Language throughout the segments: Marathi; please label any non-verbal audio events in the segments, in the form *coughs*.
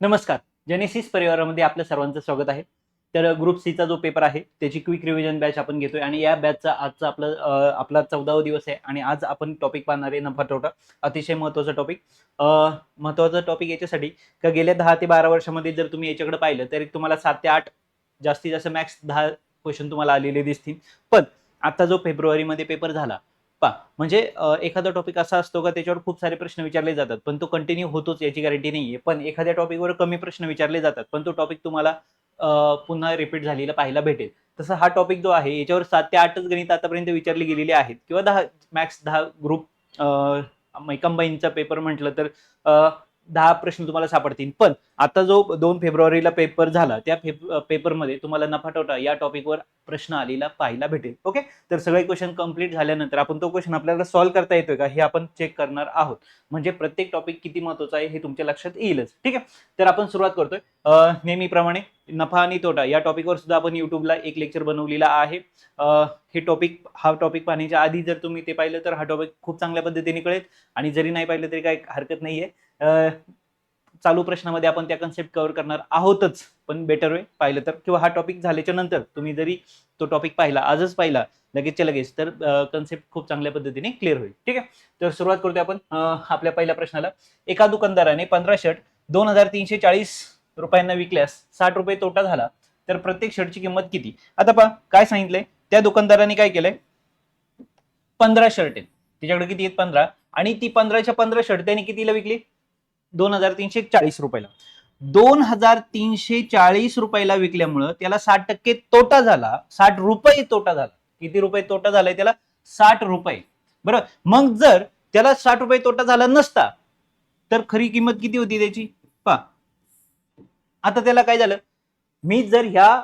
नमस्कार. जेनेसिस परिवारामध्ये आपल्या सर्वांचं स्वागत आहे. तर ग्रुप सीचा जो पेपर आहे त्याची क्विक रिव्हिजन बॅच आपण घेतोय आणि या बॅचचा आजचा आपलं आपला चौदावा दिवस आहे आणि आज आपण टॉपिक पाहणार आहे नफा तोटा. अतिशय महत्त्वाचा टॉपिक महत्त्वाचा टॉपिक याच्यासाठी का गेल्या दहा ते बारा वर्षामध्ये जर तुम्ही याच्याकडे पाहिलं तर तुम्हाला सात ते आठ जास्तीत जास्त मॅक्स दहा क्वेश्चन तुम्हाला आलेले दिसतील. पण आता जो फेब्रुवारीमध्ये पेपर झाला पा म्हणजे एखादा टॉपिक असा असतो का त्याच्यावर खूप सारे प्रश्न विचारले जातात पण तो कंटिन्यू होतोच याची गॅरंटी नाहीये. पण एखाद्या टॉपिकवर कमी प्रश्न विचारले जातात पण तो टॉपिक तुम्हाला पुन्हा रिपीट झालेला पाहायला भेटेल. तसं हा टॉपिक जो आहे याच्यावर सात ते आठच गणित आतापर्यंत विचारले गेलेले आहेत. किंवा दहा मॅक्स दहा ग्रुप कंबाईनचा पेपर म्हटलं तर दहा प्रश्न तुम्हाला सापडतील. पण आता जो दोन फेब्रुवारीला पेपर झाला त्या पेपरमध्ये तुम्हाला नफा तोटा या टॉपिकवर प्रश्न आलेला पाहायला भेटेल. ओके तर सगळे क्वेश्चन कंप्लीट झाल्यानंतर आपण तो क्वेश्चन आपल्याला सॉल्व्ह करता येतोय का हे आपण चेक करणार आहोत. म्हणजे प्रत्येक टॉपिक किती महत्त्वाचा आहे हे तुमच्या लक्षात येईलच. ठीक आहे? तर आपण सुरुवात करतोय. नेहमीप्रमाणे नफा आणि तोटा या टॉपिकवर सुद्धा आपण युट्यूबला एक लेक्चर बनवलेला आहे. हे टॉपिक हा टॉपिक पाहण्याच्या आधी जर तुम्ही ते पाहिलं तर हा टॉपिक खूप चांगल्या पद्धतीने कळेल. आणि जरी नाही पाहिलं तरी काही हरकत नाही आहे चालू प्रश्नामध्ये आपण त्या कन्सेप्ट कव्हर करणार आहोतच. पण बेटर वे पाहिलं तर. किंवा हा टॉपिक झाल्याच्यानंतर तुम्ही जरी तो टॉपिक पाहिला आजच पाहिला लगेचच्या लगेच तर कन्सेप्ट खूप चांगल्या पद्धतीने क्लिअर होईल. ठीक आहे? तर सुरुवात करतो आपण आपल्या पहिल्या प्रश्नाला. एका दुकानदाराने पंधरा शर्ट दोन हजार तीनशे चाळीस रुपयांना विकल्यास साठ रुपये तोटा झाला तर प्रत्येक शर्टची किंमत किती? आता पहा काय सांगितलंय? त्या दुकानदाराने काय केलंय? पंधरा शर्ट आहेत. तिच्याकडे किती आहेत? पंधरा. आणि ती पंधराच्या पंधरा शर्ट त्याने कितीला विकली? दोन हजार तीनशे चाळीस रुपयाला. दोन हजार तीनशे चाळीस रुपयाला विकल्यामुळं त्याला साठ टक्के तोटा झाला. साठ रुपये तोटा झाला. किती रुपये तोटा झालाय त्याला? साठ रुपये. बरं मग जर त्याला साठ रुपये तोटा झाला नसता तर खरी किंमत किती होती त्याची? पा आता त्याला काय झालं? मी जर ह्या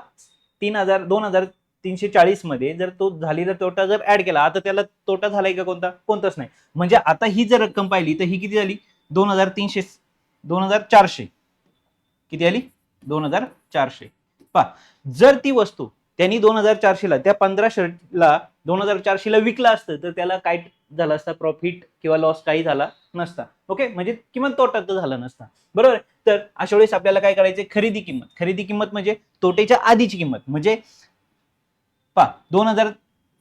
तीन हजार दोन हजार तीनशे चाळीसमध्ये जर तो झालेला तोटा जर ऍड केला आता त्याला तोटा झालाय का कोणता? कोणताच नाही. म्हणजे आता ही जर रक्कम पाहिली तर ही किती झाली? दोन हजार तीनशे दोन हजार चारशे. किती आली? दोन हजार चारशे. पहा जर ती वस्तू त्यांनी दोन हजार चारशेला त्या पंधरा शर्टला दोन हजार चारशेला विकला असतं तर त्याला काय झालं असता? प्रॉफिट किंवा लॉस काही झाला नसता. ओके म्हणजे किंमत तोटा तर झाला नसता. बरोबर? तर अशा वेळेस आपल्याला काय करायचे? खरेदी किंमत. खरेदी किंमत म्हणजे तोटेच्या आधीची किंमत. म्हणजे पा दोन हजार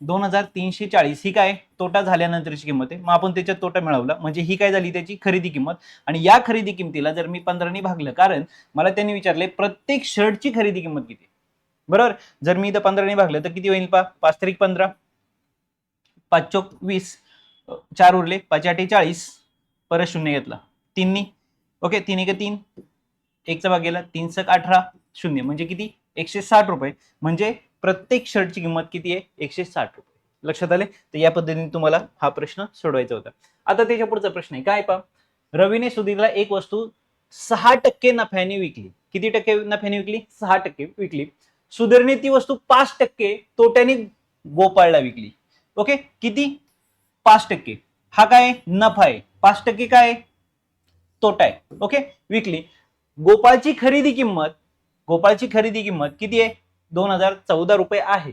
दोन हजार तीनशे चाळीस ही काय? तोटा झाल्यानंतरची किंमत आहे. मग आपण त्याच्यात तोटा मिळवला. म्हणजे ही काय झाली त्याची? खरेदी किंमत. आणि या खरेदी किमतीला जर मी पंधराने भागलं कारण मला त्यांनी विचारले प्रत्येक शर्टची खरेदी किंमत किती बरोबर? जर मी इथं पंधराने भागलं तर किती होईल पा? पाच तारीख पंधरा. पाच चोक वीस. चार उरले. पाच आठे चाळीस. परत शून्य घेतला. तीननी. ओके? तीन एक तीन. एकचा भाग गेला. तीन सक अठरा. शून्य. म्हणजे किती? एकशे साठ रुपये. म्हणजे प्रत्येक शर्टची किंमत किती आहे? एकशे साठ रुपये. लक्षात आले? तर या पद्धतीने तुम्हाला हा प्रश्न सोडवायचा होता. आता त्याच्या पुढचा प्रश्न आहे. काय पा रवीने सुधीरला एक वस्तू सहा टक्के नफ्याने विकली. किती टक्के नफ्याने विकली? सहा टक्के विकली. सुधीरने ती वस्तू पाच टक्के तोट्याने गोपाळला विकली. ओके? किती? पाच टक्के. हा काय नफा आहे. पाच टक्के काय तोटा आहे. ओके? विकली. गोपाळची खरेदी किंमत गोपाळची खरेदी किंमत किती आहे? दोन हजार चौदा रुपये आहे.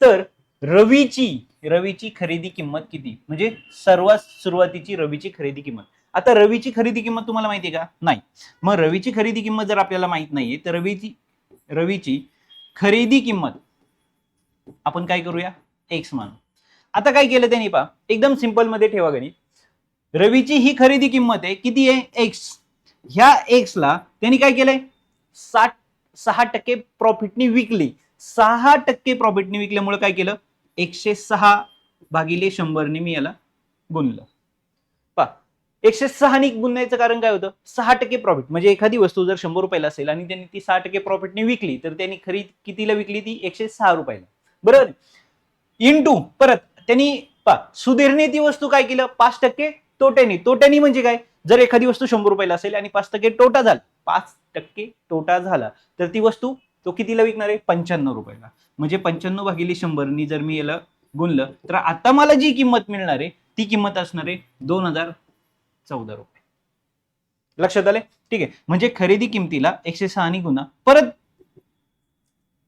तर रवीची रवीची खरेदी किंमत किती? म्हणजे सर्वात सुरुवातीची रवीची खरेदी किंमत. आता रवीची खरेदी किंमत तुम्हाला माहिती आहे का? नाही. मग रवीची खरेदी किंमत जर आपल्याला माहीत नाहीये तर रवीची रवीची खरेदी किंमत आपण काय करूया? एक्स मानू. आता काय केलं त्यांनी पा एकदम सिंपलमध्ये ठेवा गणित. रवीची ही खरेदी किंमत आहे किती आहे? एक्स ह्या एक्सला त्यांनी काय केलंय? साठ सहा टक्के प्रॉफिटनी विकली. सहा टक्के प्रॉफिटनी विकल्यामुळे काय केलं? एकशे सहा भागिले शंभरने मी याला गुणलं. पा एकशे सहाने गुणण्याचं कारण काय होतं? सहा टक्के प्रॉफिट म्हणजे एखादी वस्तू जर शंभर रुपयाला असेल आणि त्यांनी ती सहा टक्के प्रॉफिटने विकली तर त्यांनी खरी कितीला विकली? ती एकशे सहा रुपयाला. बरोबर टू परत त्यांनी पा सुधीरने ती वस्तू काय केलं? पाच टक्के तोट्याने. तोट्याने म्हणजे काय? जर एखादी वस्तू शंभर रुपयाला असेल आणि पाच टक्के तोटा झाला पाच टक्के तोटा झाला तर ती वस्तू तो कितीला विकणार आहे? पंच्याण्णव रुपयाला. म्हणजे पंच्याण्णव भागिले शंभरनी जर मी याला गुणलं तर आता मला जी किंमत मिळणार आहे ती किंमत असणार आहे दोन हजार चौदा रुपये. लक्षात आले ठीक आहे. म्हणजे खरेदी किमतीला एकशे सहा आणि गुन्हा परत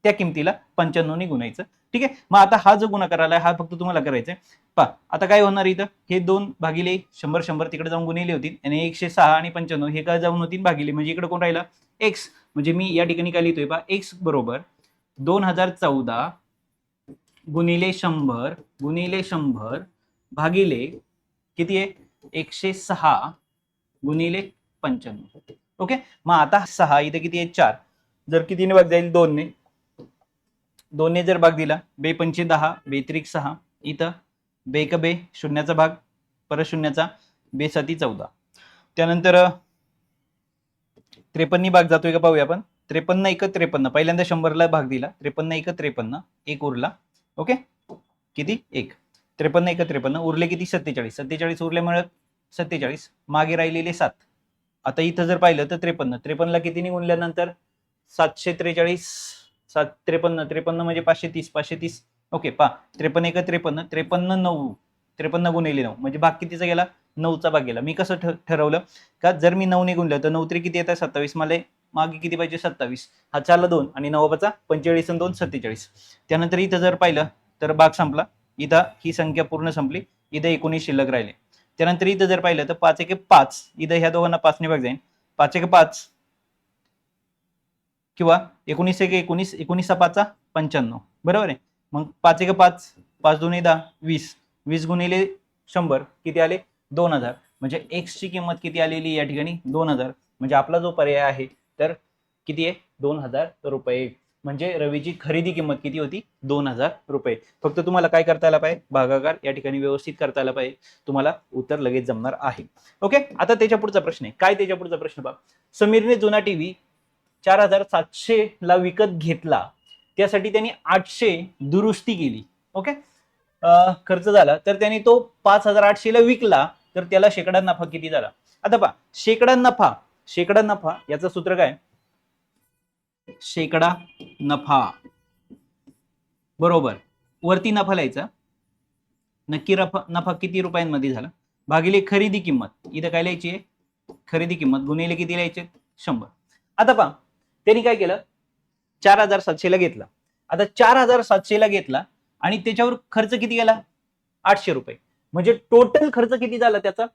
त्या किमतीला पंच्याण्णवने गुणायचं. ठीक आहे? मग आता हा जो गुणाकार आलाय हा फक्त तुम्हाला करायचा आहे पा आता काय होणार इथं? हे दोन भागिले शंभर शंभर तिकडे जाऊन गुणिले होतील आणि एकशे सहा आणि पंच्याण्णव हे काय जाऊन होतील भागिले? म्हणजे इकडे कोण राहिला? एक्स म्हणजे मी या ठिकाणी काय लिहितोय पा एक्स बरोबर दोन हजार चौदा गुणिले शंभर गुणिले शंभर भागिले किती आहे? एकशे सहा गुणिले पंच्याण्णव. ओके? मग आता सहा इथे किती आहे? चार. जर कितीने भाग जाईल? दोनने. दोनने जर भाग दिला बे पंचे दहा बे त्रिक सहा इथं बे क बे शून्याचा भाग परत शून्याचा बेसाती चौदा. त्यानंतर त्रेपन्नी भाग जातोय का पाहूया आपण? त्रेपन्न एक त्रेपन्न पहिल्यांदा शंभरला भाग दिला त्रेपन्न एक त्रेपन्न एक उरला ओके? किती? एक. त्रेपन्न एक त्रेपन्न उरले किती? सत्तेचाळीस. सत्तेचाळीस उरल्यामुळे सत्तेचाळीस. मागे राहिलेले सात. आता इथं जर पाहिलं तर त्रेपन्न. त्रेपन्नला कितीने गुणल्यानंतर सातशे त्रेचाळीस. सात त्रेपन्न त्रेपन्न म्हणजे पाचशे तीस पाचशे तीस. ओके पा त्रेपन्न एक त्रेपन्न त्रेपन्न नऊ त्रेपन्न गुणिले नऊ. म्हणजे भाग कितीचा गेला? नऊचा भाग गेला. मी कसं ठ ठरवलं? का जर मी नऊ गुणलं तर नऊ त्री किती येतात? सत्तावीस. मला मागे किती पाहिजे? सत्तावीस. हा चारला दोन आणि नवाबाचा पंचेचाळीस आणि दोन सत्तेचाळीस. त्यानंतर इथं जर पाहिलं तर भाग संपला. इथं ही संख्या पूर्ण संपली. इथं एकोणीस शिल्लक राहिले. त्यानंतर इथं जर पाहिलं तर पाच एक पाच. इथं ह्या दोघांना पाचने भाग जाईल पाच एक पाच. किंवा एकोणीस एक एकोणीस एकोणीसा पाचचा पंच्याण्णव. बरोबर आहे? मग पाच एक पाच पाच दोन दहा वीस. वीस गुणिले शंभर किती आले? दोन हजार. म्हणजे एक्सची किंमत किती आलेली या ठिकाणी? दोन हजार. म्हणजे आपला जो पर्याय आहे तर किती आहे? दोन हजार रुपये. म्हणजे रवीची खरेदी किंमत किती होती? दोन हजार रुपये. फक्त तुम्हाला काय करता आला पाहिजे? भागाकार या ठिकाणी व्यवस्थित करता आला पाहिजे. तुम्हाला उत्तर लगेच जमणार आहे. ओके आता त्याच्या पुढचा प्रश्न आहे. काय त्याच्या पुढचा प्रश्न बघ समीरने जुना टीव्ही चार हजार सातशे ला विकत घेतला. त्यासाठी त्यांनी आठशे दुरुस्ती केली. ओके? खर्च झाला. तर त्यांनी तो पाच हजार आठशे ला विकला. तर त्याला शेकडा नफा किती झाला? आता पहा शेकडा नफा शेकडा नफा याचं सूत्र काय? शेकडा नफा. बरोबर. वरती नफा लिहायचा. नक्की नफा नफा किती रुपयांमध्ये झाला? भागिले खरेदी किंमत. इथं काय लिहायची आहे? खरेदी किंमत. गुन्हेले किती लिहायचे? शंभर. आता पहा त्यांनी काय केलं? चार हजार सातशेला घेतला. आता चार हजार सातशेला घेतला आणि त्याच्यावर खर्च किती गेला आठशे रुपये. म्हणजे टोटल खर्च किती झाला त्याचा?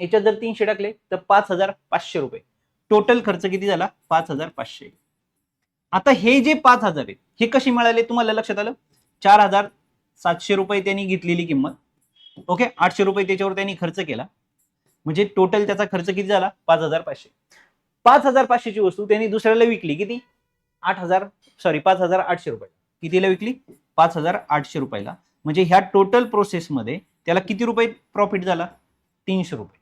याच्यात जर तीनशे टाकले तर पाच हजार पाचशे रुपये. टोटल खर्च किती झाला? पाच हजार पाचशे. आता हे जे पाच हजार आहेत हे कशी मिळाले? तुम्हाला लक्षात आलं? चार हजार सातशे रुपये त्यांनी घेतलेली किंमत. ओके आठशे रुपये त्याच्यावर त्यांनी खर्च केला. म्हणजे टोटल त्याचा खर्च किती झाला? पाच हजार पाचशे. पाच हजार पाचशेची वस्तू त्यांनी दुसऱ्याला विकली. किती? आठ हजार सॉरी पाच हजार आठशे रुपये. कितीला विकली? पाच हजार आठशे रुपयाला. म्हणजे ह्या टोटल प्रोसेसमध्ये त्याला किती रुपये प्रॉफिट झाला? तीनशे रुपये.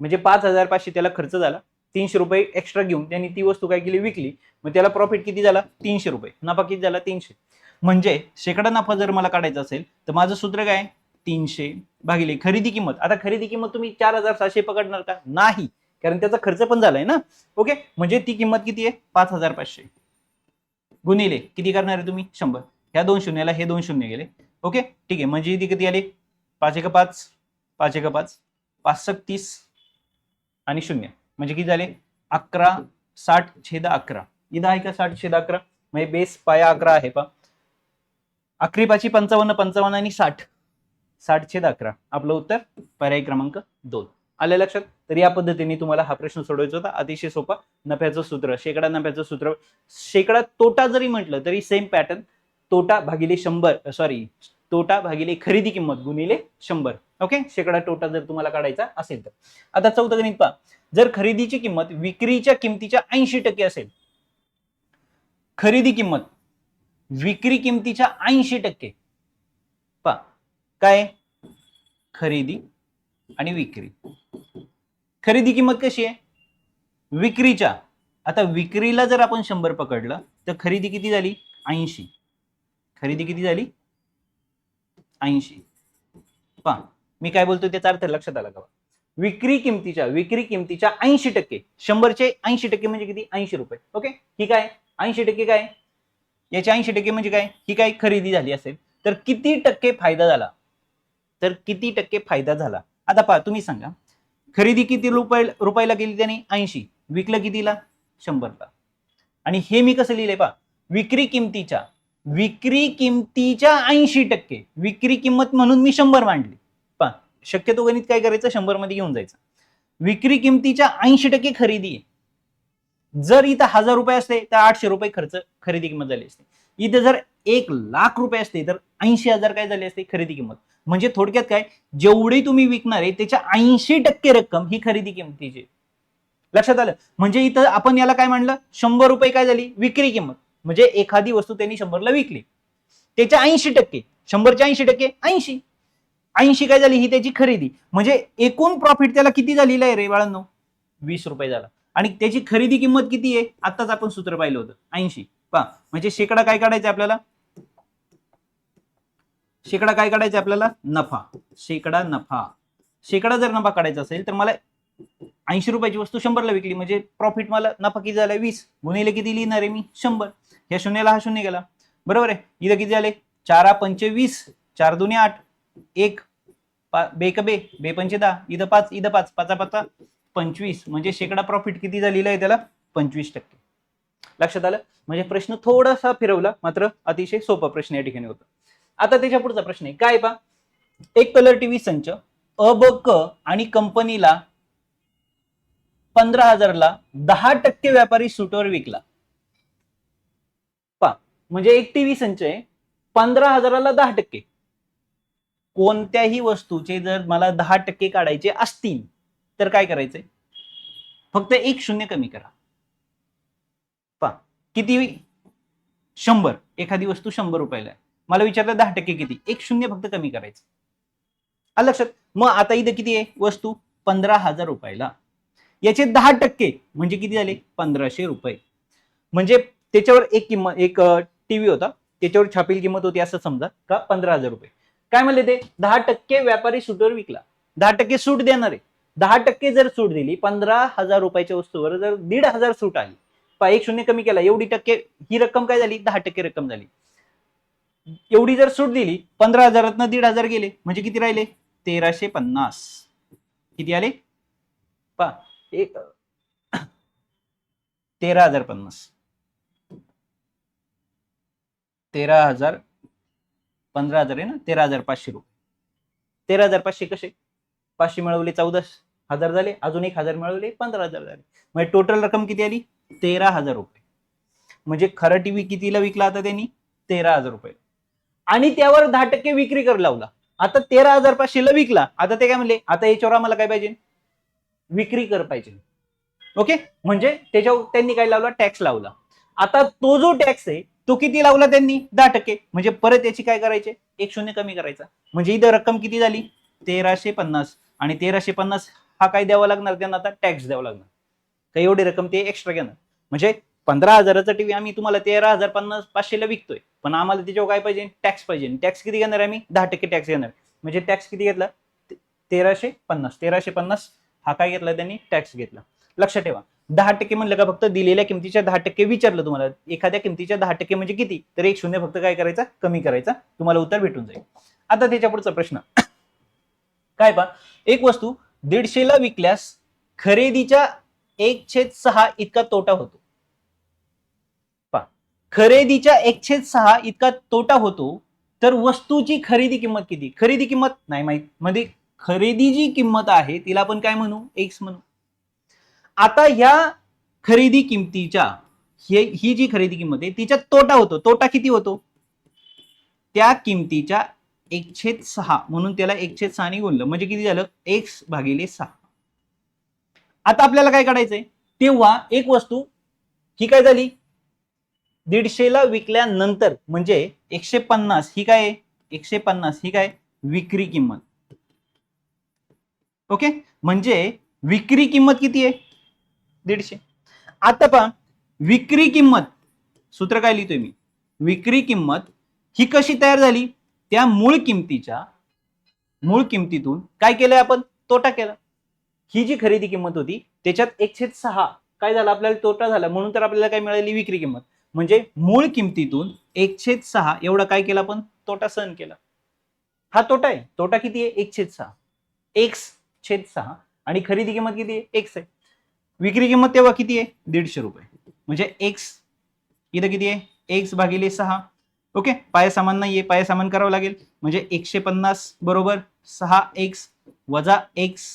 म्हणजे पाच हजार पाचशे त्याला खर्च झाला. तीनशे रुपये एक्स्ट्रा घेऊन त्यांनी ती वस्तू काय केली? विकली. मग त्याला प्रॉफिट किती झाला? तीनशे रुपये. नफा किती झाला? तीनशे. म्हणजे शेकडा नफा जर मला काढायचा असेल तर माझं सूत्र काय? तीनशे भागिले खरेदी किंमत. आता खरेदी किंमत तुम्ही चार हजार सहाशे पकडणार का? नाही. कारण त्याचा खर्च पण झालाय ना. ओके म्हणजे ती किंमत किती आहे? पाच हजार पाचशे. गुणिले किती करणार आहे तुम्ही? शंभर. ह्या दोन शून्याला हे दोन शून्य गेले. ओके ठीक आहे. म्हणजे ती किती आली? पाच एक पाच पाच एक पाच पाच सक तीस आणि शून्य. म्हणजे किती झाले? अकरा साठ छेद अकरा. इथं आहे का साठ छेद अकरा? म्हणजे बेस पाया अकरा आहे पा अकरी पाची पंचावन्न पंचावन्न आणि साठ. साठ छेद अकरा. आपलं उत्तर पर्याय क्रमांक दोन. आलं लक्षात? तर या पद्धतीने तुम्हाला हा प्रश्न सोडवायचा होता. अतिशय सोपा. नफ्याचं सूत्र शेकडा नफ्याचं सूत्र. शेकडा तोटा जरी म्हटलं तरी सेम पॅटर्न तोटा भागिले शंभर सॉरी तोटा भागिले खरेदी किंमत गुणिले शंभर. ओके शेकडा तोटा जर तुम्हाला काढायचा असेल तर. आता चौथं गणित पहा. जर खरेदीची किंमत विक्रीच्या किमतीच्या ऐंशी टक्के असेल. खरेदी किंमत विक्री किमतीच्या ऐंशी टक्के. पहा. काय? खरेदी आणि विक्री. खरेदी किंमत कशी आहे? विक्रीच्या. आता विक्रीला जर आपण शंभर पकडलं तर खरेदी किती झाली? ऐंशी. खरेदी किती झाली? ऐंशी. पहा मी काय बोलतो त्याचा अर्थ लक्षात आला का? विक्री किमतीच्या विक्री किमतीच्या ऐंशी टक्के. शंभरचे ऐंशी टक्के म्हणजे किती? ऐंशी रुपये. ओके? ही काय? ऐंशी टक्के काय? याचे ऐंशी टक्के म्हणजे काय? ही काय खरेदी झाली असेल. तर किती टक्के फायदा झाला? तर किती टक्के फायदा झाला? आता पहा तुम्ही सांगा. खरेदी किती रुपये रुपयाला केली त्याने? ऐंशी. विकलं कितीला? शंभरला. आणि हे मी कसं लिहिलंय पहा. विक्री किमतीच्या विक्री किमतीच्या ऐंशी टक्के. विक्री किंमत म्हणून मी शंभर मांडली. पहा शक्यतो गणित काय करायचं? शंभरमध्ये घेऊन जायचं. विक्री किमतीच्या ऐंशी टक्के खरेदी आहे. जर इथं हजार रुपये असते तर आठशे रुपये खर्च खरेदी किंमत झाली असते. इथे जर एक लाख रुपये असते तर ऐंशी हजार काय झाली असते? खरेदी किंमत. म्हणजे थोडक्यात काय? जेवढी तुम्ही विकणार आहे त्याच्या ऐंशी टक्के रक्कम ही खरेदी किंमतीची. लक्षात आलं? म्हणजे इथं आपण याला काय म्हणलं शंभर रुपये काय झाली? विक्री किंमत. म्हणजे एखादी वस्तू त्यांनी शंभरला विकली. त्याच्या ऐंशी टक्के. शंभरच्या ऐंशी टक्के ऐंशी. ऐंशी काय झाली? ही त्याची खरेदी. म्हणजे एकूण प्रॉफिट त्याला किती झालेलं आहे रे बाळांनो? वीस रुपये झाला. आणि त्याची खरेदी किंमत किती आहे? आताच आपण सूत्र पाहिलं होतं. ऐंशी. पहा म्हणजे शेकडा काय काढायचं आपल्याला? शेकडा काय काढायचं आपल्याला? नफा. शेकडा नफा. शेकडा जर नफा काढायचा असेल तर मला ऐंशी रुपयाची वस्तू शंभरला विकली म्हणजे प्रॉफिट मला नफा किती झाला वीस. गुन्हेला किती लिहिणार आहे मी? शंभर. ह्या शून्याला हा शून्य गेला. बरोबर आहे? इथं किती झाले? चारा पंचे वीस. चार दोन्ही आठ. एक. पा बे बे. बे पंचे दहा. इथं पाच इथं पाच. पाचा पाचा पंचवीस. म्हणजे शेकडा प्रॉफिट किती झालेला आहे त्याला? पंचवीस टक्के. लक्षात आलं? म्हणजे प्रश्न थोडासा फिरवला मात्र अतिशय सोपा प्रश्न या ठिकाणी होता. आता त्याच्या पुढचा प्रश्न आहे. काय पा एक कलर टीव्ही संच अ ब क आणि कंपनीला पंधरा हजारला दहा टक्के व्यापारी सूटवर विकला. पा म्हणजे एक टीव्ही संच आहे पंधरा हजाराला दहा टक्के. कोणत्याही वस्तूचे जर मला दहा टक्के काढायचे असतील तर काय करायचंय? फक्त एक शून्य कमी करा. किती? शंभर. एखादी वस्तू शंभर रुपयाला आहे. मला विचारलं दहा टक्के किती? एक शून्य फक्त कमी करायचं. आलं लक्षात? मग आता इथं किती आहे? वस्तू पंधरा हजार रुपयाला. याचे दहा टक्के म्हणजे किती झाले? पंधराशे रुपये. म्हणजे त्याच्यावर एक किंमत एक टीव्ही होता. त्याच्यावर छापील किंमत होती असं समजा का पंधरा हजार रुपये. काय म्हणले ते? दहा टक्के व्यापारी सूटवर विकला. दहा टक्के सूट देणार. आहे दहा टक्के जर सूट दिली पंधरा हजार रुपयाच्या वस्तूवर जर दीड हजार सूट आली एक शून्य कमी केला एवढी टक्के ही रक्कम काय झाली? दहा टक्के रक्कम झाली. एवढी जर सूट दिली पंधरा हजारातनं दीड हजार गेले म्हणजे किती राहिले? तेराशे पन्नास. किती आले? पा एक तेरा हजार पन्नास. तेरा हजार पंधरा हजार आहे ना? तेरा हजार पाचशे रुपये. तेरा हजार पाचशे कसे? पाचशे मिळवले चौदा हजार झाले अजून एक हजार मिळवले पंधरा हजार झाले. म्हणजे टोटल रक्कम किती आली? तेरा हजार रुपये. म्हणजे खरं टीव्ही कितीला विकला आता त्यांनी? तेरा हजार रुपये. आणि त्यावर दहा टक्के विक्री कर लावला. आता तेरा हजार पाचशेला विकला. आता ते काय म्हणले? आता याच्यावर आम्हाला काय पाहिजे? विक्री कर पाहिजे. ओके? म्हणजे त्याच्यावर त्यांनी काय लावला? टॅक्स लावला. आता तो जो टॅक्स आहे तो किती लावला त्यांनी? दहा टक्के. म्हणजे परत याची काय करायचे? एक शून्य कमी करायचा. म्हणजे इथं रक्कम किती झाली? तेराशे पन्नास. आणि तेराशे पन्नास हा काय द्यावा लागणार त्यांना आता? टॅक्स द्यावा लागणार. काही एवढी रक्कम ते एक्स्ट्रा घेणार? म्हणजे पंधरा हजाराचा टीव्ही आम्ही तुम्हाला तेरा हजार पन्नास पाचशेला विकतोय. पण आम्हाला त्याच्यावर काय पाहिजे? टॅक्स पाहिजे. टॅक्स किती घेणार आम्ही? दहा टक्के टॅक्स घेणार. म्हणजे टॅक्स किती घेतला? तेराशे पन्नास. तेराशे पन्नास हा काय घेतला त्यांनी? टॅक्स घेतला. लक्षात ठेवा. दहा टक्के म्हणलं का फक्त दिलेल्या किमतीच्या दहा टक्के विचारलं तुम्हाला. एखाद्या किमतीच्या दहा टक्के म्हणजे किती? तर एक शून्य फक्त काय करायचा? कमी करायचा. तुम्हाला उत्तर भेटून जाईल. आता त्याच्या पुढचा प्रश्न. *coughs* काय पा एक वस्तू दीडशेला विकल्यास खरेदीच्या एक छेद सहा इतका तोटा होतो. पा खरेदीच्या एक छेद सहा इतका तोटा होतो तर वस्तूची खरेदी किंमत किती? खरेदी किंमत नाही माहीत. मध्ये खरेदी जी किंमत आहे तिला आपण काय म्हणू? एक्स म्हणू. आता ह्या खरेदी किमतीच्या ही जी खरेदी किंमत आहे तिच्यात तोटा होतो. तोटा किती होतो? त्या किमतीच्या एकछेद सहा म्हणून त्याला एकछेद सहाने गुणलं. म्हणजे किती झालं? एक्स भागिले सहा. आता आपल्याला काय काढायचंय? तेव्हा एक वस्तू ही काय झाली? दीडशेला विकल्यानंतर म्हणजे एकशे पन्नास ही काय एकशे पन्नास ही काय? विक्री किंमत. ओके? म्हणजे विक्री किंमत किती आहे? दीडशे. आता पहा विक्री किंमत सूत्र काय लिहितोय मी? विक्री किंमत ही कशी तयार झाली? त्या मूळ किमतीच्या मूळ किमतीतून काय केलंय आपण? तोटा केला. ही जी खरेदी किंमत होती त्याच्यात एकशे सहा काय झालं? आपल्याला तोटा झाला. म्हणून तर आपल्याला काय मिळाली? विक्री किंमत. म्हणजे मूळ किमतीतून एकशे सहा एवढा काय केला आपण? तोटा सहन केला. हा तोटा आहे. तोटा किती आहे? एकशे सहा. एक्स छेद सहा आणि खरेदी किंमत किती आहे? एक्स आहे विक्री किंमत तेव्हा किती आहे? दीडशे रुपये. म्हणजे एक्स. इथं किती आहे? एक्स भागिले सहा. ओके? पाया सामान नाहीये. पाया सामान करावं लागेल. म्हणजे एकशे पन्नास बरोबर सहा एक्स वजा एक्स.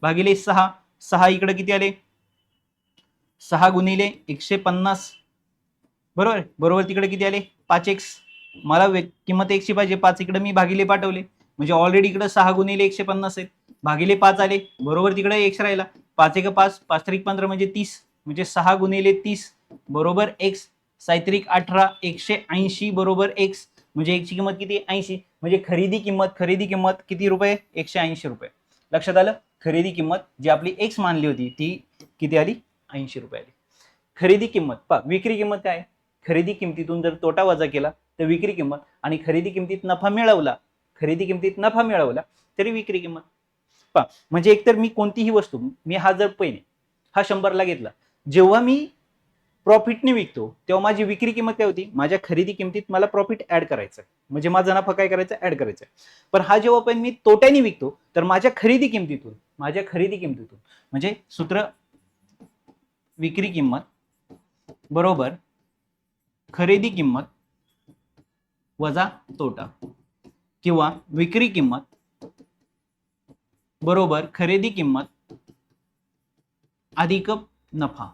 भागिले सहा. सहा इकडे किती आले? सहा गुणिले एकशे पन्नास. बरोबर? बरोबर तिकडे किती आले? पाच एक्स. मला किंमत एकशे पाहिजे. पाच इकडे मी भागिले पाठवले. म्हणजे ऑलरेडी इकडे सहा गुणिले एकशे पन्नास आहेत. भागिले पाच आले. बरोबर तिकडे एक्स राहिला. पाच एक पाच. पाच त्रिक पंधरा म्हणजे तीस. म्हणजे सहा गुणिले तीस. बरोबर एक्स. सायत्रिक अठरा. एकशे ऐंशी. बरोबर एक्स. म्हणजे एकची किंमत किती? ऐंशी. म्हणजे खरेदी किंमत खरेदी किंमत किती रुपये? एकशे ऐंशी रुपये. लक्षात आलं? खरेदी किंमत जी आपली एक्स मानली होती ती किती आली? ऐंशी रुपये आली. खरेदी किंमत पा विक्री किंमत काय? खरेदी किमतीतून जर तोटा वजा केला तर विक्री किंमत आणि खरेदी किमतीत नफा मिळवला खरेदी किमतीत नफा मिळवला तरी विक्री किंमत. पा म्हणजे एकतर मी कोणतीही वस्तू मी हा जर पैने हा शंभरला घेतला जेव्हा मी प्रॉफिटने विकतो तेव्हा माझी विक्री किंमत काय होती माझ्या खरेदी किमतीत मला प्रॉफिट ऍड करायचं आहे. म्हणजे माझा नफा काय करायचा ऍड करायचा आहे. पण हा जेव्हा पण मी तोट्याने विकतो तर माझ्या खरेदी किमतीतून माझ्या खरेदी किमतीतून म्हणजे सूत्र विक्री किंमत बरोबर खरेदी किंमत वजा तोटा किंवा विक्री किंमत बरोबर खरेदी किंमत अधिक नफा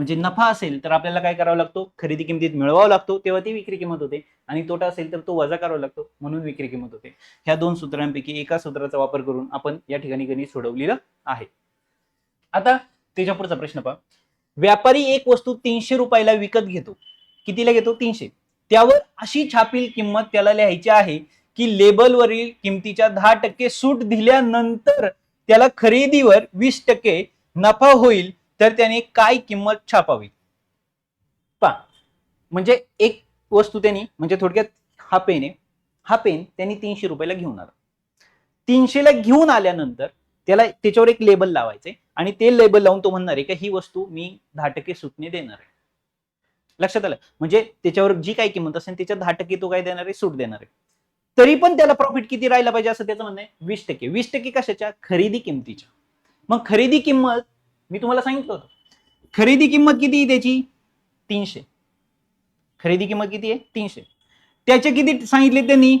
म्हणजे नफा असेल तर आपल्याला काय करावा लागतो? खरेदी किमतीत मिळवावा लागतो. तेव्हा ती विक्री किंमत होते. आणि तोटा असेल तर तो वजा करावा लागतो. म्हणून विक्री किंमत होते. ह्या दोन सूत्रांपैकी एका सूत्राचा वापर करून आपण या ठिकाणी गणित सोडवलेलं आहे. आता त्याच्या पुढचा प्रश्न पहा. व्यापारी एक वस्तू तीनशे रुपयाला विकत घेतो. कितीला घेतो? तीनशे. त्यावर अशी छापील किंमत त्याला लिहायची आहे की लेबलवरील किमतीच्या दहा टक्के सूट दिल्यानंतर त्याला खरेदीवर वीस टक्के नफा होईल तर त्याने काय किंमत छापावी? पा म्हणजे एक वस्तू त्यांनी म्हणजे थोडक्यात हा पेन आहे. हा पेन त्यांनी तीनशे रुपयाला घेऊन आला. तीनशेला घेऊन आल्यानंतर त्याला त्याच्यावर एक लेबल लावायचे आणि ते लेबल लावून तो म्हणणार आहे की ही वस्तू मी दहा टक्के सुटणे देणार आहे. लक्षात आलं? म्हणजे त्याच्यावर जी काही किंमत असेल त्याच्या दहा टक्के तो काय देणार आहे? सूट देणार आहे. तरी पण त्याला प्रॉफिट किती राहिला पाहिजे असं त्याचं म्हणणं आहे? वीस टक्के. वीस टक्के कशाच्या? खरेदी किमतीच्या. मग खरेदी किंमत मी तुम्हाला सांगितलं होतं. खरेदी किंमत किती आहे त्याची? तीनशे. खरेदी किंमत किती आहे? तीनशे. त्याचे किती सांगितले त्यांनी?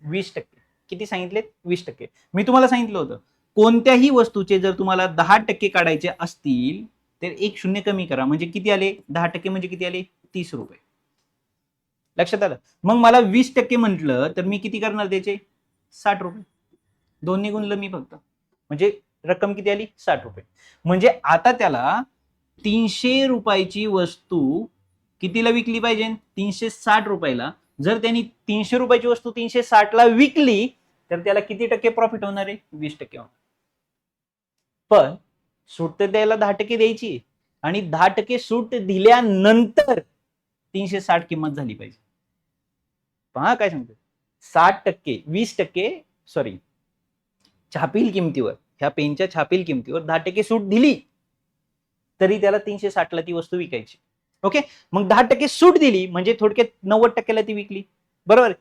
वीस टक्के. किती सांगितले वीस टक्के. मी तुम्हाला सांगितलं होतं. कोणत्याही वस्तूचे जर तुम्हाला दहा टक्के काढायचे असतील तर एक शून्य कमी करा. म्हणजे किती आले? दहा टक्के म्हणजे किती आले? तीस रुपये. लक्षात आलं? मग मला वीस टक्के म्हटलं तर मी किती करणार त्याचे? साठ रुपये. दोन्ही गुणलं मी फक्त. म्हणजे रक्कम किती आली? साठ रुपये. म्हणजे आता त्याला तीनशे रुपयाची वस्तू कितीला विकली पाहिजे? तीनशे साठ रुपयाला. जर त्यांनी तीनशे रुपयाची वस्तू तीनशे साठला विकली तर त्याला किती टक्के प्रॉफिट होणार आहे? वीस टक्के होणार. पण सूट तर त्याला दहा टक्के द्यायची आणि दहा टक्के सूट दिल्यानंतर तीनशे साठ किंमत झाली पाहिजे. पहा काय सांगतो साठ टक्के वीस टक्के सॉरी छापील किमतीवर. ह्या पेनच्या छापील किमतीवर दहा टक्के सूट दिली तरी त्याला तीनशे साठला ती वस्तू विकायची. ओके मग दहा टक्के सूट दिली म्हणजे थोडक्यात नव्वद टक्क्याला ती विकली. बरोबर?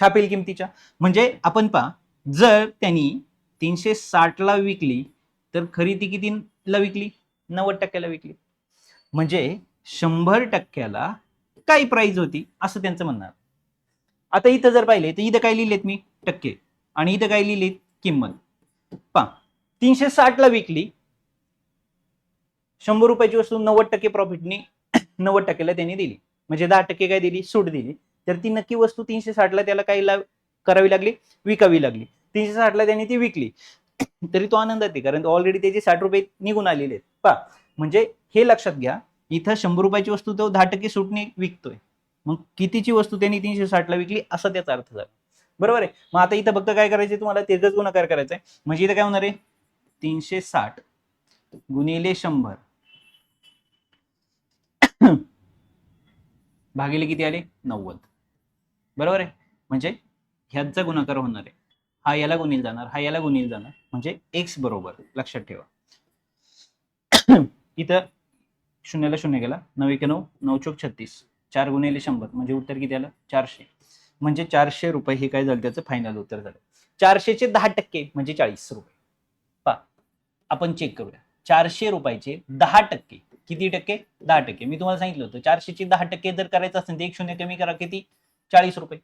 छापील किमतीच्या. म्हणजे आपण पहा जर त्यांनी तीनशे साठला विकली तर खरेदी कितीला विकली? नव्वद टक्क्याला विकली. म्हणजे शंभर टक्क्याला काय प्राइस होती? असं त्यांचं म्हणणार. आता इथं जर पाहिले तर इथं काय लिहिलेत मी? टक्के. आणि इथं काय लिहिलेत? किंमत. पा तीनशे साठला विकली. शंभर रुपयाची वस्तू नव्वद टक्के प्रॉफिटनी *clears throat* नव्वद टक्केला त्यांनी दिली. म्हणजे दहा टक्के काय दिली? सूट दिली. तर ती नक्की वस्तू तीनशे साठला त्याला काही ला करावी लागली? विकावी लागली. तीनशे साठला त्यांनी ती विकली. *clears throat* तरी तो आनंदात आहे कारण ऑलरेडी त्याचे साठ रुपये निघून आलेले आहेत. पा म्हणजे हे लक्षात घ्या इथं शंभर रुपयाची वस्तू तो दहा टक्के सूटने विकतोय. मग कितीची वस्तू त्यांनी तीनशे साठला विकली? असा त्याचा अर्थ झाला. बरोबर आहे. मग आता इथं फक्त काय करायचं तुम्हाला? तेजच गुणाकार करायचा आहे. म्हणजे इथं काय होणार आहे? तीनशे साठ गुणिले शंभर. *coughs* भागिले किती आले? नव्वद. बरोबर आहे? म्हणजे ह्याचा गुणाकार होणार आहे. हा याला गुणील जाणार हा याला गुणील जाणार. म्हणजे एक्स बरोबर. लक्षात ठेवा. *coughs* इथं शून्याला शून्य गेला. नऊ एक नऊ नऊ चौक छत्तीस. चार गुणिले शंभर. म्हणजे उत्तर किती आलं? चारशे. म्हणजे चारशे रुपये हे काय झालं? त्याचं फायनल उत्तर झालं. चारशेचे दहा टक्के म्हणजे चाळीस रुपये. पा आपण चेक करूया. चारशे रुपयाचे दहा टक्के. किती टक्के? दहा टक्के. मी तुम्हाला सांगितलं होतं चारशेचे दहा टक्के जर करायचं असेल तर एक शून्य कमी करा. किती? चाळीस रुपये.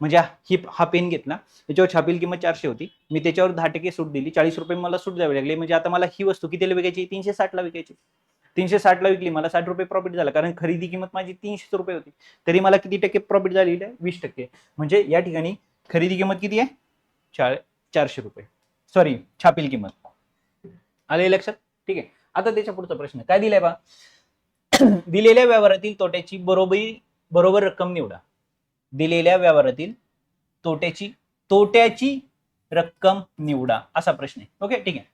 म्हणजे ही हा पेन घेतला. त्याच्यावर छापील किंमत चारशे होती. मी त्याच्यावर दहा टक्के सूट दिली. चाळीस रुपये मला सूट द्यावी लागली. म्हणजे आता मला ही वस्तू कितीला विकायची? तीनशे साठला विकायची. तीनशे साठला विकली मला साठ रुपये प्रॉफिट झाला. कारण खरेदी किंमत माझी तीनशे रुपये होती. तरी मला किती टक्के प्रॉफिट झालेली आहे वीस टक्के. म्हणजे या ठिकाणी खरेदी किंमत किती आहे? चार चारशे रुपये. सॉरी छापील किंमत. आले लक्षात? ठीक आहे. आता त्याच्या पुढचा प्रश्न. काय दिलाय बा? *clears throat* दिलेल्या व्यवहारातील तोट्याची बरोबरी बरोबर रक्कम निवडा. दिलेल्या व्यवहारातील तोट्याची तोट्याची रक्कम निवडा. असा प्रश्न आहे. ओके ठीक आहे.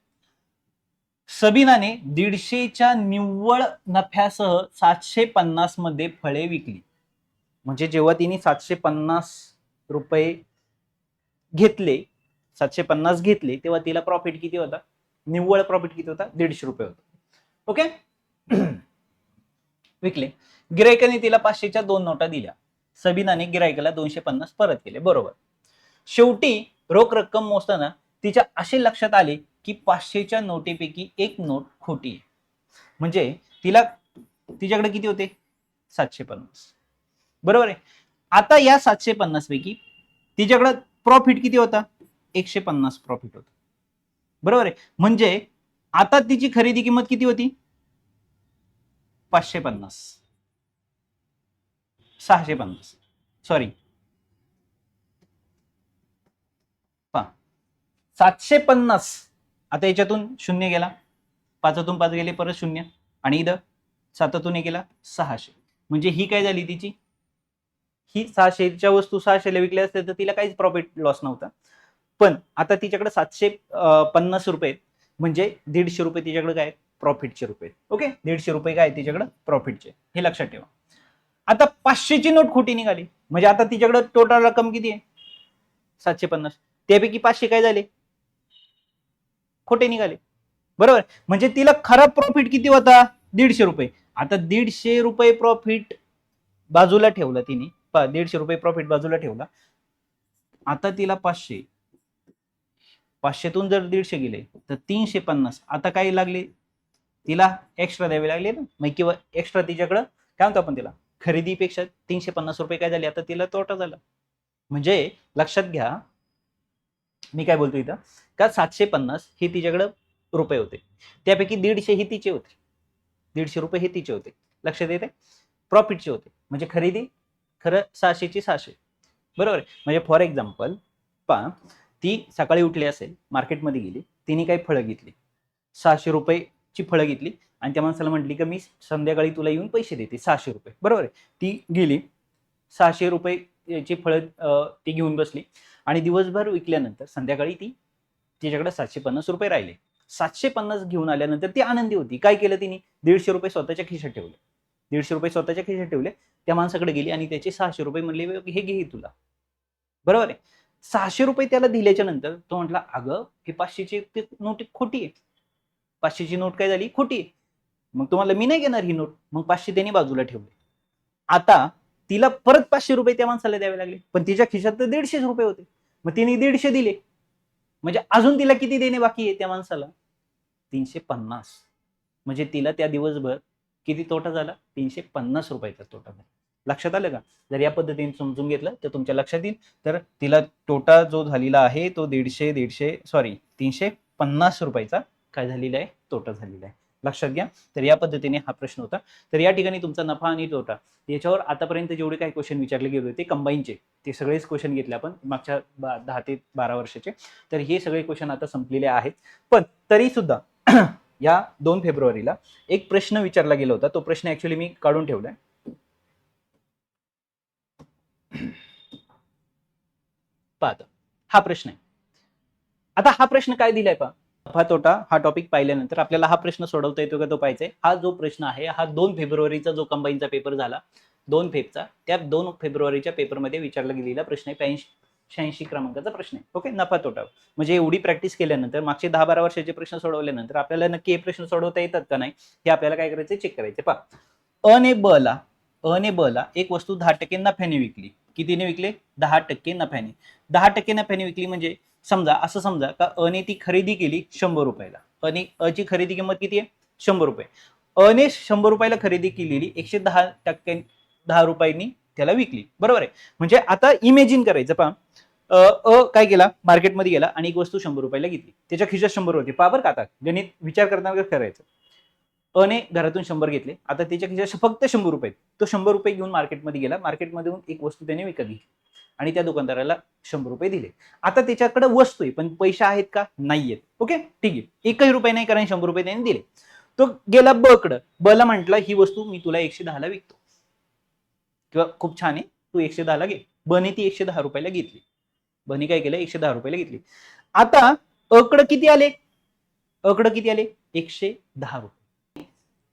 सबीनाने दीडशेच्या निव्वळ नफ्यासह सातशे पन्नासमध्ये फळे विकली. म्हणजे जेव्हा तिने सातशे पन्नास रुपये घेतले सातशे पन्नास घेतले तेव्हा तिला प्रॉफिट किती होता? निव्वळ प्रॉफिट किती होता? दीडशे रुपये होता. ओके *clears throat* विकले. गिरायकाने तिला पाचशेच्या दोन नोटा दिल्या. सबीनाने गिरायकाला दोनशे पन्नास परत केले. बरोबर. शेवटी रोख रक्कम मोजताना तिच्या असे लक्षात आले की पाचशेच्या नोटेपैकी एक नोट खोटी आहे. म्हणजे तिला तिच्याकडे किती होते? सातशे पन्नास बरोबर आहे? आता या सातशे पन्नास पैकी तिच्याकडे प्रॉफिट किती होता? एकशे पन्नास प्रॉफिट होता. बरोबर आहे? म्हणजे आता तिची खरेदी किंमत किती होती? पाचशे पन्नास सहाशे पन्नास सॉरी सातशे पन्नास आता याच्यातून शून्य गेला. पाचातून पाच गेले परत शून्य. आणि इथं सातातून एक गेला सहाशे. म्हणजे ही काय झाली तिची? ही सहाशेच्या वस्तू सहाशेला विकल्या असते तर तिला काहीच प्रॉफिट लॉस नव्हता. पण आता तिच्याकडे सातशे पन्नास रुपये म्हणजे दीडशे रुपये तिच्याकडे काय प्रॉफिटचे रुपये ओके? दीडशे रुपये काय तिच्याकडे? प्रॉफिटचे हे लक्षात ठेवा. आता पाचशेची नोट खोटी निघाली. म्हणजे आता तिच्याकडे टोटल रक्कम किती आहे? सातशे पन्नास. त्यापैकी पाचशे काय झाले? खोटे निघाले. बरोबर? म्हणजे तिला खरा प्रॉफिट किती होता? दीडशे रुपये. आता दीडशे रुपये प्रॉफिट बाजूला ठेवला तिने. दीडशे रुपये प्रॉफिट बाजूला ठेवला. आता तिला पाचशे. पाचशेतून जर दीडशे गेले तर तीनशे पन्नास. आता काय लागले? तिला एक्स्ट्रा द्यावे लागले ना? मग किंवा एक्स्ट्रा तिच्याकडं. काय म्हणतो आपण तिला? खरेदीपेक्षा तीनशे पन्नास रुपये काय झाले? आता तिला तोटा झाला. म्हणजे लक्षात घ्या मी काय बोलतो इथं? का सातशे पन्नास हे तिच्याकडं रुपये होते. त्यापैकी दीडशे हे तिचे होते. दीडशे रुपये हे तिचे होते. लक्षात येते प्रॉफिटचे होते. म्हणजे खरेदी खरं सहाशेची सहाशे. बरोबर आहे? म्हणजे फॉर एक्झाम्पल पा ती सकाळी उठली असेल मार्केटमध्ये गेली तिने काही फळं घेतली. सहाशे रुपयेची फळं घेतली आणि त्या माणसाला म्हटली की मी संध्याकाळी तुला येऊन पैसे देते सहाशे रुपये. बरोबर आहे? ती गेली सहाशे रुपये रुपयेची फळं ती घेऊन बसली. आणि दिवसभर विकल्यानंतर संध्याकाळी ती तिच्याकडे सातशे पन्नास रुपये राहिले. सातशे पन्नास घेऊन आल्यानंतर ती आनंदी होती. काय केलं तिने? दीडशे रुपये स्वतःच्या खिशात ठेवले. दीडशे रुपये स्वतःच्या खिशात ठेवले. त्या माणसाकडे गेली आणि त्याचे सहाशे रुपये म्हणले हे घे तुला. बरोबर आहे? सहाशे रुपये त्याला दिल्याच्या नंतर तो म्हटला अगं हे पाचशेची नोट खोटी आहे. पाचशेची नोट काय झाली? खोटी आहे. मग तुम्हाला मी नाही घेणार ही नोट. मग पाचशे त्याने बाजूला ठेवले. आता तिला परत पाचशे रुपये त्या माणसाला द्यावे लागले. पण तिच्या खिशात तर दीडशेच रुपये होते. मग तिने दीडशे दिले. म्हणजे अजून तिला किती देणे बाकी आहे त्या माणसाला? तीनशे पन्नास. म्हणजे तिला त्या दिवसभर किती तोटा झाला? तीनशे पन्नास रुपयाचा तोटा झाला. लक्षात आलं का? जर या पद्धतीने समजून घेतलं तर तुमच्या लक्षात येईल. तर तिला तोटा जो झालेला आहे तो दीडशे दीडशे सॉरी तीनशे पन्नास रुपयाचा काय झालेला आहे? तोटा झालेला आहे. लक्षात घ्या. तर या पद्धतीने हा प्रश्न होता. तर या ठिकाणी तुमचा नफा आणि तोटा याच्यावर आतापर्यंत जेवढे काही क्वेश्चन विचारले गेले होते कंबाईनचे ते सगळेच क्वेश्चन घेतले आपण मागच्या बा- दहा ते बारा वर्षाचे. तर हे सगळे क्वेश्चन आता संपलेले आहेत. पण तरी सुद्धा *clears throat* या दोन फेब्रुवारीला एक प्रश्न विचारला गेला होता. तो प्रश्न ऍक्च्युली मी काढून ठेवलाय. पाहता. हा प्रश्न आहे. आता हा प्रश्न काय दिलाय पा नफा तोटा हा टॉपिक पाहिल्यानंतर आपल्याला हा प्रश्न सोडवता येतो का तो पाहिजे हा जो प्रश्न आहे हा दोन फेब्रुवारीचा जो कंबाईनचा पेपर झाला दोन फेबचा त्या दोन फेब्रुवारीच्या पेपरमध्ये विचारला गेलेला प्रश्न आहे ब्याऐंशी शहाऐंशी क्रमांकाचा प्रश्न आहे. ओके नफा तोटा म्हणजे एवढी प्रॅक्टिस केल्यानंतर मागचे दहा बारा वर्षाचे प्रश्न सोडवल्यानंतर आपल्याला नक्की हे प्रश्न सोडवता येतात का नाही हे आपल्याला काय करायचं चेक करायचे पहा. अने बला अने बला एक वस्तू दहा टक्के नफ्याने विकली. कितीने विकले? दहा टक्के नफ्याने. दहा टक्के नफ्याने विकली म्हणजे? समजा असं समजा का अने ती खरेदी केली शंभर रुपयाला. अने अची खरेदी किंमत किती आहे? शंभर रुपये. अने शंभर रुपयाला खरेदी केलेली एकशे दहा टक्के दहा रुपयांनी त्याला विकली. बरोबर आहे? म्हणजे आता इमेजिन करायचं पहा. अ अ काय केला? मार्केटमध्ये गेला आणि एक वस्तू शंभर रुपयाला घेतली. त्याच्या खिशात शंभर होती. पाबर का आता. गणित विचार करताना करायचं? अने घरातून शंभर घेतले. आता त्याच्या खिशात फक्त शंभर रुपये तो शंभर रुपये घेऊन मार्केटमध्ये गेला. मार्केटमधून एक वस्तू त्याने विकत घेतली आणि त्या दुकानदाराला शंभर रुपये दिले. आता त्याच्याकडे वस्तू आहे पण पैसे आहेत का? नाही आहेत ओके? ठीक आहे. एकही रुपये नाही कारण शंभर रुपये त्याने दिले. तो गेला बकडं. बला म्हटलं ही वस्तू मी तुला एकशे दहाला विकतो. किंवा खूप छान आहे. तू एकशे दहाला घे. बने ती एकशे दहा रुपयाला घेतली. बने काय केलं? एकशे दहा रुपयाला घेतली. आता अकडं किती आले? अकडं किती आले? एकशे दहा रुपये.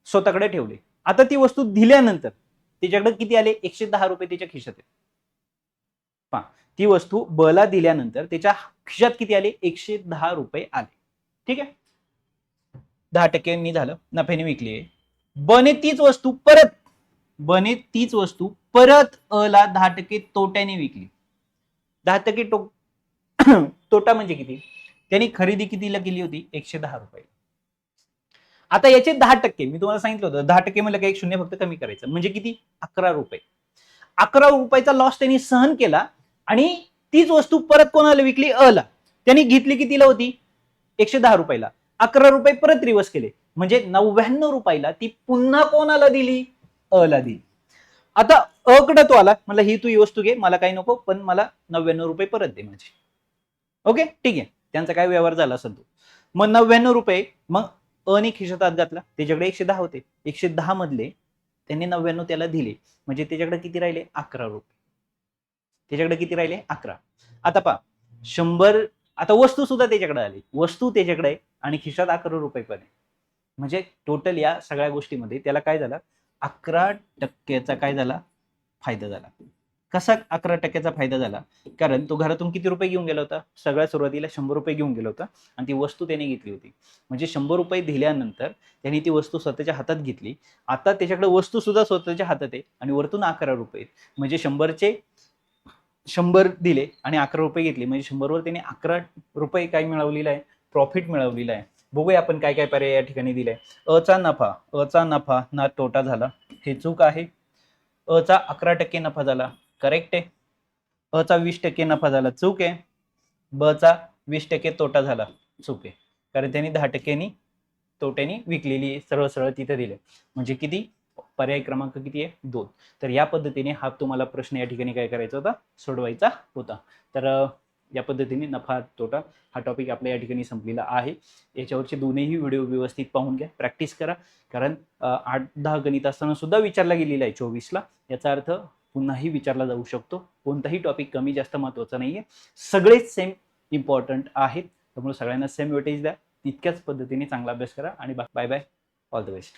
स्वतःकडे ठेवले. आता ती वस्तू दिल्यानंतर त्याच्याकडे किती आले? एकशे दहा रुपये त्याच्या खिशात आहे पहा ती वस्तू बला दिल्यानंतर त्याच्या खिशात किती आले? एकशे दहा रुपये आले. ठीक आहे? दहा टक्क्यांनी झालं. नफ्याने विकली बने तीच वस्तू परत. बने तीच वस्तू परत अला दहा टक्के तोट्याने विकली. दहा टक्के तो *coughs* तोटा म्हणजे किती? त्यांनी खरेदी कितीला केली होती? एकशे दहा रुपये. आता याचे दहा टक्के मी तुम्हाला सांगितलं होतं दहा टक्के म्हणलं का एक शून्य फक्त कमी करायचं. म्हणजे किती? अकरा रुपये. अकरा रुपयाचा लॉस त्यांनी सहन केला आणि तीच वस्तू परत कोणाला विकली? अला. त्यांनी घेतली कितीला होती? एकशे दहा रुपयाला. अकरा रुपये परत रिवर्स केले. म्हणजे नव्याण्णव रुपयाला ती पुन्हा कोणाला दिली? अला दिली. आता अकडं तो आला. मला ही तू ही वस्तू घे. मला काही नको पण मला नव्याण्णव रुपये परत दे माझे. ओके? ठीक आहे. त्यांचा काय व्यवहार झाला असेल तो. मग नव्याण्णव रुपये मग अने खिशात घातला. त्याच्याकडे एकशे दहा होते. एकशे दहा मधले त्यांनी नव्याण्णव त्याला दिले. म्हणजे त्याच्याकडे किती राहिले? अकरा रुपये. त्याच्याकडे किती राहिले? अकरा. आता पहा शंभर आता वस्तू सुद्धा त्याच्याकडे आली. वस्तू त्याच्याकडे आहे आणि खिशात अकरा रुपये पण आहे. म्हणजे टोटल या सगळ्या गोष्टीमध्ये त्याला काय झालं? अकरा टक्क्याचा काय झाला? फायदा झाला. कसा अकरा टक्क्याचा फायदा झाला? कारण तो घरातून किती रुपये घेऊन गेला होता? सगळ्या सुरुवातीला शंभर रुपये घेऊन गेला होता आणि ती वस्तू त्याने घेतली होती. म्हणजे शंभर रुपये दिल्यानंतर त्याने ती वस्तू स्वतःच्या हातात घेतली. आता त्याच्याकडे वस्तू सुद्धा स्वतःच्या हातात आहे आणि वरतून अकरा रुपये म्हणजे शंभरचे शंभर दिले आणि अकरा रुपये घेतले. म्हणजे शंभरवर त्याने अकरा रुपये काय मिळवलेलं आहे? प्रॉफिट मिळवलेलं आहे. बघूया आपण काय काय पर्याय या ठिकाणी दिलाय अचा नफा अचा नफा ना तोटा झाला. हे चूक आहे. अचा अकरा टक्के नफा झाला. करेक्ट आहे. अचा वीस टक्के नफा झाला. चूक आहे. बचा वीस टक्के तोटा झाला. चूक आहे. कारण त्यांनी दहा टक्क्यांनी तोट्याने विकलेली आहे, सरळ सरळ तिथे दिले म्हणजे किती? पर्याय क्रमांक किती आहे? दोन. तर या पद्धतीने हा तुम्हाला प्रश्न या ठिकाणी काय करायचा होता? सोडवायचा होता. तर या पद्धतीने नफा तोटा हा टॉपिक आपल्या या ठिकाणी संपलेला आहे. याच्यावरचे दोन्ही व्हिडिओ व्यवस्थित पाहून घ्या. प्रॅक्टिस करा. कारण आठ दहा गणित असताना सुद्धा विचारला गेलेला आहे चोवीसला. याचा अर्थ पुन्हाही विचारला जाऊ शकतो. कोणताही टॉपिक कमी जास्त महत्त्वाचा नाही आहे सगळेच सेम इम्पॉर्टंट आहेत. त्यामुळे सगळ्यांना सेम वेटेज द्या. तितक्याच पद्धतीने चांगला अभ्यास करा. आणि bye bye all the best